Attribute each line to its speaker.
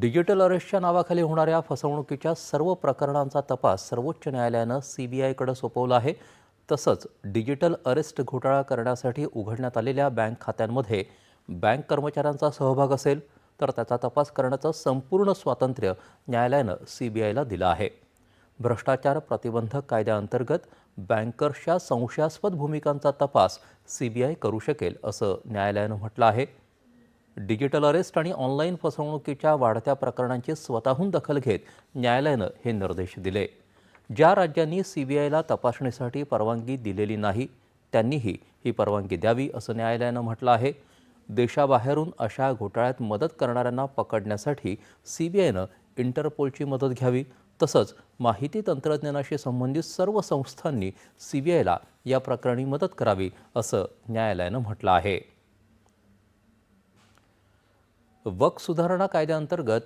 Speaker 1: Digital अरेस्टच्या नावाखाली होणाऱ्या फसवणुकीच्या सर्व प्रकरणांचा तपास सर्वोच्च न्यायालयानं सीबीआयकडे सोपवला आहे. तसंच डिजिटल अरेस्ट घोटाळा करण्यासाठी उघडण्यात आलेल्या बँक खात्यांमध्ये बँक कर्मचाऱ्यांचा सहभाग असेल तर त्याचा तपास करण्याचं संपूर्ण स्वातंत्र्य न्यायालयानं सीबीआयला दिलं आहे. भ्रष्टाचार प्रतिबंधक कायद्याअंतर्गत बँकर्सच्या संशयास्पद भूमिकांचा तपास सीबीआय करू शकेल असं न्यायालयानं म्हटलं आहे. डिजिटल अरेस्ट आणि ऑनलाईन फसवणुकीच्या वाढत्या प्रकरणांची स्वतःहून दखल घेत न्यायालयानं हे निर्देश दिले. ज्या राज्यांनी सीबीआयला तपासणीसाठी परवानगी दिलेली नाही त्यांनीही ही परवानगी द्यावी असं न्यायालयानं म्हटलं आहे. देशाबाहेरून अशा घोटाळ्यात मदत करणाऱ्यांना पकडण्यासाठी सीबीआयनं इंटरपोलची मदत घ्यावी तसंच माहिती तंत्रज्ञानाशी संबंधित सर्व संस्थांनी सीबीआयला या प्रकरणी मदत करावी असं न्यायालयानं म्हटलं आहे. वक सुधारणा कायद्याअंतर्गत